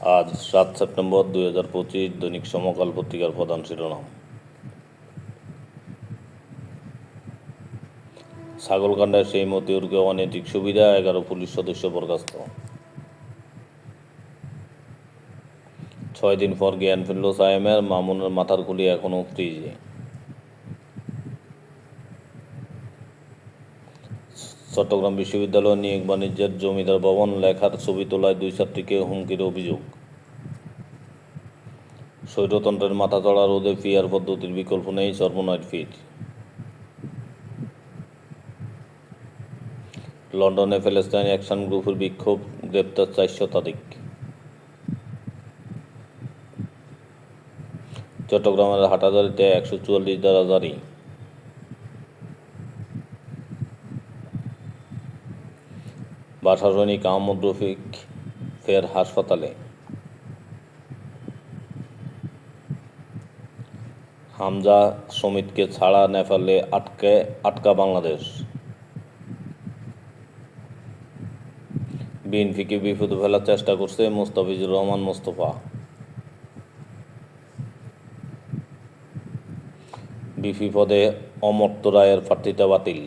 আজ সাত সেপ্টেম্বর দুই হাজার পঁচিশ দৈনিক সমকাল পত্রিকার প্রধান শিরোনাম। ছাগলকাণ্ডায় সেই মতিউরকে অনৈতিক সুবিধা, এগারো পুলিশ সদস্য বরখাস্ত। ছয় দিন পর জ্ঞান ফিরল সায়েমের মামুনের মাথার খুলি এখনও ফ্রিজে। চট্টগ্রাম বিশ্ববিদ্যালয় নিয়োগ বাণিজ্যের জমিদার ভবন লেখার ছবি তোলায় দুই ছাত্রীকে হুমকির অভিযোগ। স্বৈরতন্ত্রের মাথা চড়া রোদে পিয়ার পদ্ধতির বিকল্প নেই সর্বনয় ফিট। লন্ডনে প্যালেস্টাইন অ্যাকশন গ্রুপের বিক্ষোভ, গ্রেপ্তার চার শতাধিক। চট্টগ্রামের হাটাজারিতে একশো চুয়াল্লিশ দ্বারা জারি। বাসা সৈনিক আহমদ রফিক ফের হাসপাতালে। হামজা সমিতকে ছাড়া নেপালে আটকে, আটকা বাংলাদেশ। বিএনপিকে বিপদে ফেলার চেষ্টা করছে মোস্তাফিজুর রহমান মোস্তফা। বিপি পদে অমর্ত্য রায়ের প্রার্থীটা বাতিল।